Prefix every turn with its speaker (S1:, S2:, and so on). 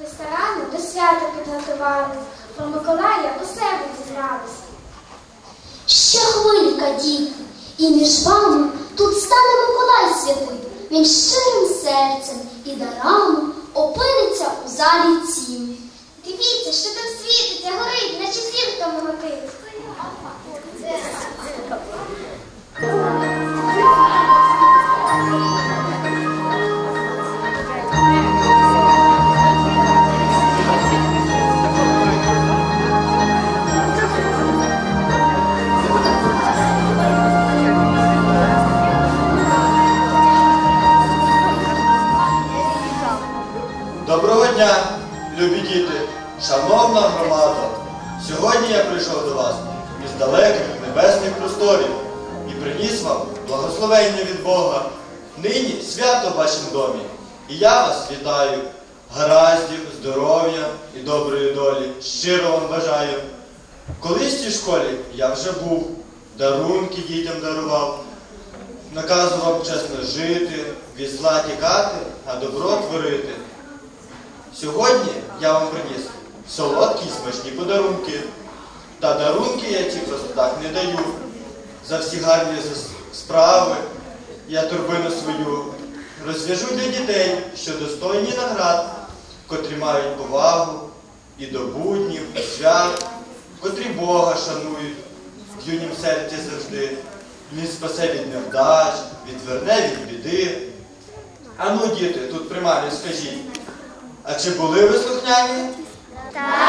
S1: Ви старанно до свята підготувались, про Миколая у себе зібралися.
S2: Ще хвилька, діти, і між вами тут стане Миколай святий. Він щирим серцем і дарами опиниться у залі цім.
S1: Дивіться, що там світиться, горить, наче зірка миготить.
S3: Дня, любі діти, шановна громада. Сьогодні я прийшов до вас із далеких небесних просторів і приніс вам благословення від Бога. Нині свято в вашому домі. І я вас вітаю. Гараздів, здоров'я і доброї долі. Щиро вам бажаю. Колись в цій школі я вже був, дарунки дітям дарував, наказував чесно жити, від зла тікати, а добро творити. Сьогодні я вам приніс солодкі й смачні подарунки. Та дарунки я ці просто так не даю. За всі гарні справи я турбину свою розв'яжу для дітей, що достойні наград, котрі мають повагу і до буднів, і свят, котрі Бога шанують в юнім серці завжди. Він спасе від невдач, відверне від біди. Ану, діти, тут при скажіть, а чи були ви слухняні?
S1: Так.